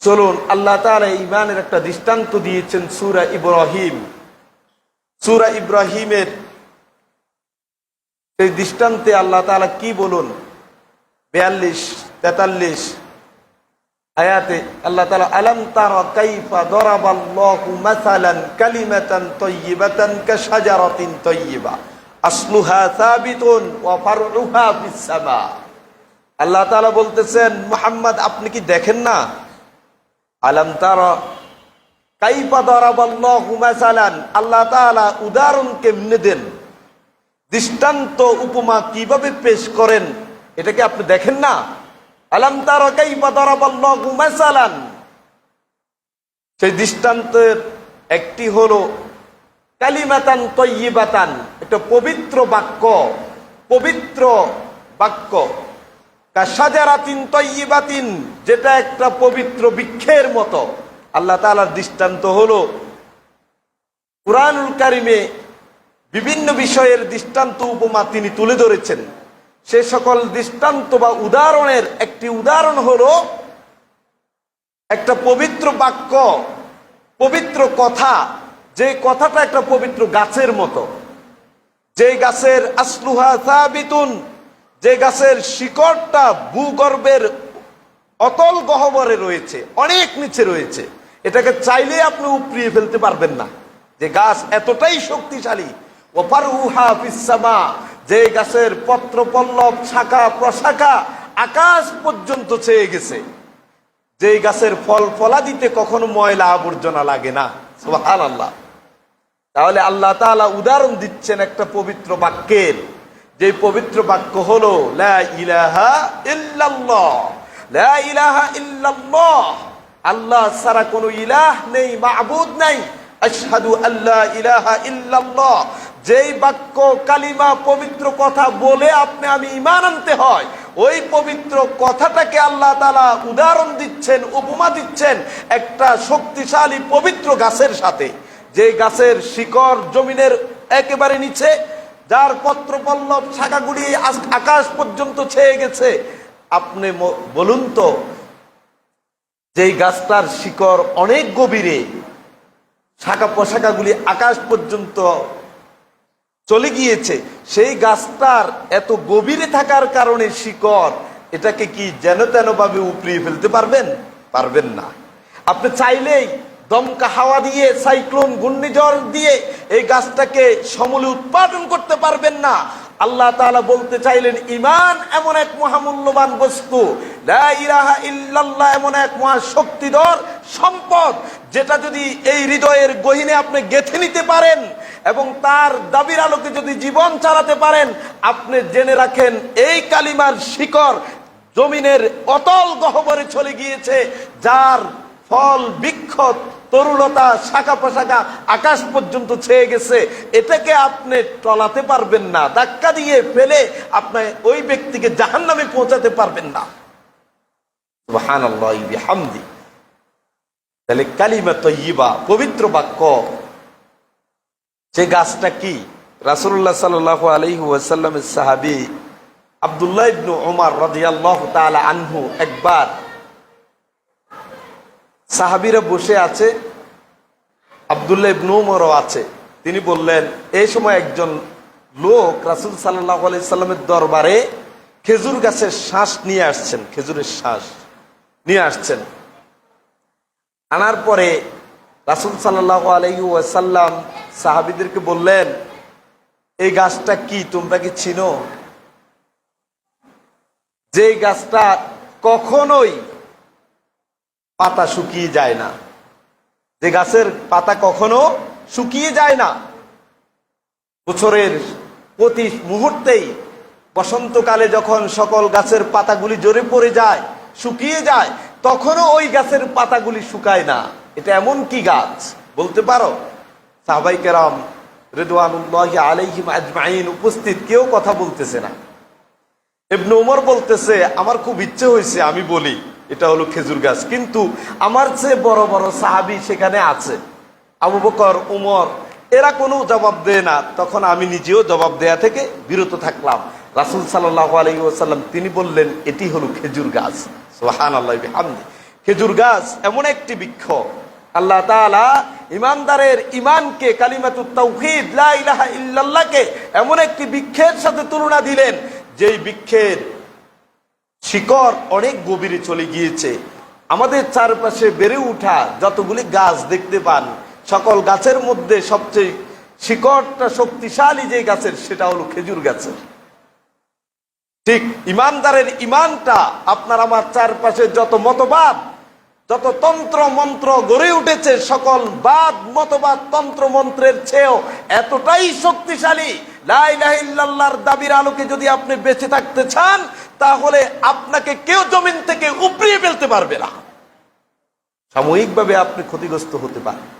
চলুন, আল্লাহ তাআলা ইমানের একটা দৃষ্টান্ত দিয়েছেন সুরা ইব্রাহিম। সুরা ইব্রাহিমের সেই দৃষ্টান্তে আল্লাহ তাআলা কি বলুন? বিয়াল্লিশ, তেতাল্লিশ আয়াতে আল্লাহ তাআলা আলাম তারা কাইফা দরাবাল্লাহু মাসালান কালিমাতান তাইয়িবাতান কাশাজারাতিন তাইয়িবা আসলুহা সাবিতুন আল্লাহ তাআলা বলতেছেন, মুহাম্মদ, আপনি কি দেখেন না? আলাম তারা, কাইফা দরাবাল্লাহু মাসালান, আল্লাহ তাআলা উদাহরণ কেমনে দেন? দৃষ্টান্ত উপমা কীভাবে পেশ করেন? এটাকে আপনি দেখেন না? আলাম তারা, কাইফা দরাবাল্লাহু মাসালান। সেই দৃষ্টান্তের একটি হলো, কালিমাতান তৈবাতান একটা পবিত্র বাক্য পবিত্র বাক্য। যেটা একটা পবিত্র বৃক্ষের মতো। আল্লাহ তাআলার দৃষ্টান্ত হলো কুরআনুল কারিমে বিভিন্ন বিষয়ের দৃষ্টান্ত উপমা তিনি তুলে ধরেছেন। সে সকল দৃষ্টান্ত বা উদাহরণের একটি উদাহরণ হলো একটা পবিত্র বাক্য, পবিত্র কথা, যে কথাটা একটা পবিত্র গাছের মতো। যে গাছের আসলুহা সাবিতুন যে গাছের শিকড়টা ভূগর্ভের অতল গহবরে রয়েছে, অনেক নিচে রয়েছে, এটাকে চাইলে আপনি উপড়িয়ে ফেলতে পারবেন না। যে গাছ এতটাই শক্তিশালী ওপারুহা ফিসামা যে গাছের পত্র পল্লব শাখা, প্রশাখা আকাশ পর্যন্ত চেয়ে গেছে। যে গাছের ফল ফলা দিতে কখনো ময়লা আবর্জনা লাগে না সুবহান আল্লাহ তাহলে আল্লাহ তাআলা উদাহরণ দিচ্ছেন একটা পবিত্র বাক্যের। যে পবিত্র বাক্য হলো আল্লাহ ছাড়া কোনো ইলাহ নেই, মাবুদ নাই। আশহাদু আল্লাহ ইলাহা ইল্লাল্লাহ, যেই বাক্য, কালিমা, পবিত্র কথা বলে আপনি, আমি ইমান আনতে হয়, ওই পবিত্র কথাটাকে আল্লাহ তালা উদাহরণ দিচ্ছেন, উপমা দিচ্ছেন একটা শক্তিশালী পবিত্র গাছের সাথে। যে গাছের শিকড় জমিনের একেবারে নিচে যার পত্র পল্লব শাখাগুলি আকাশ পর্যন্ত ছেয়ে গেছে। আপনি বলুন তো, যেই গাছটার শিকড় অনেক গভীরে, শাখা পোশাকাগুলি আকাশ পর্যন্ত চলে গিয়েছে, সেই গাছটার এত গভীরে থাকার কারণে শিকড় এটাকে কি যেন তেন ভাবে উপড়িয়ে ফেলতে পারবেন? পারবেন না। আপনি চাইলেই দমকা হাওয়া দিয়ে, সাইক্লোন ঘূর্ণিঝড় দিয়ে এই গাছটাকে সমূলে উৎপাদন করতে পারবেন না। আল্লাহ তাআলা বলতে চাইলেন, ইমান এমন এক মহামূল্যবান বস্তু। এমন এক মহাশক্তিধর সম্পদ, যেটা যদি এই হৃদয়ের গহিনে আপনি গেথে নিতে পারেন এবং তার দাবির আলোকে যদি জীবন চালাতে পারেন, আপনি জেনে রাখেন, এই কালিমার শিকড় জমিনের অতল গহবরে চলে গিয়েছে, যার ফল বৃক্ষ তরুলতা শাখা প্রশাখা আকাশ পর্যন্ত ছেয়ে গেছে। এটাকে আপনি টলাতে পারবেন না, ধাক্কা দিয়ে ফেলে আপনি ওই ব্যক্তিকে জাহান নামে পৌঁছাতে পারবেন না। বিহামদি। তাহলে কালিমা তৈবা পবিত্র বাক্য। সে গাছটা কি? রাসুল্লাহ সাল্লাহ আলহি ওয়াসাল্লামের সাহাবি আবদুল্লাহ ইবনু ওমর রাদিয়াল্লাহু তাআলা আনহু একবার সাহাবিরা বসে আছে, আবদুল্লাহ ইবনু ওমরও আছে। তিনি বললেন, এই সময় একজন লোক রাসুল সাল্লাহ আলি সাল্লামের দরবারে খেজুর গাছের শ্বাস নিয়ে আসছেন, খেজুরের শ্বাস নিয়ে আসছেন। আনার পরে রাসুল সাল্লাহ আলহি ওয়াসাল্লাম সাহাবিদেরকে বললেন, এই গাছটা কি, তোমরা কি চিনো? যে গাছটা কখনোই পাতা শুকিয়ে যায় না। যে গাছের পাতা কখনো শুকিয়ে যায় না। বছরের প্রতি মুহূর্তেই বসন্তকালে যখন সকল গাছের পাতাগুলি জোরে পড়ে যায়, শুকিয়ে যায়, তখনও ওই গাছের পাতাগুলি শুকায় না। এটা এমন কি গাছ? বলতে পারো? সাহবাই কেরাম রেদওয়ানুল্লাহ আজমাইন উপস্থিত, কেউ কথা বলতেছে না। ইবনে উমর বলতেছে, আমার খুব ইচ্ছে হয়েছে, আমি বলি। এটা হলো খেজুর গাছ। কিন্তু আমার চেয়ে বড় বড় সাহাবি সেখানে আছে। আবু বকর, উমর, এরা কোনো জবাব দেয় না। তখন আমি নিজেও জবাব দেয়া থেকে বিরত থাকলাম। রাসুল সাল্লাহ তিনি বললেন, এটি হলো খেজুর গাছ। সোহান আল্লাহ খেজুর গাছ এমন একটি বৃক্ষ। আল্লাহ ইমানদারের ইমানকে ইলাহা ইল্লাল্লাহকে এমন একটি বৃক্ষের সাথে তুলনা দিলেন, যেই বৃক্ষের শিকড় অনেক গভীরে চলে গিয়েছে। আমাদের চারপাশে বেড়ে ওঠা যতগুলি গাছ দেখতে পান, সকল গাছের মধ্যে সবচেয়ে শিকড়টা শক্তিশালী যে গাছের, সেটা হলো খেজুর গাছের। ঠিক ইমানদারের ইমানটা আপনার আমার চারপাশে যত মতবাদ, যত তন্ত্র মন্ত্র গড়ে উঠেছে, সকল বাদ মতবাদ তন্ত্র মন্ত্রের চেয়েও এতটাই শক্তিশালী লাইলাহিল্লাহর দাবির আলোকে যদি আপনি বেঁচে থাকতে চান, তাহলে আপনাকে কেউ জমিন থেকে উপড়িয়ে ফেলতে পারবে না। সাময়িকভাবে আপনি ক্ষতিগ্রস্ত হতে পারেন।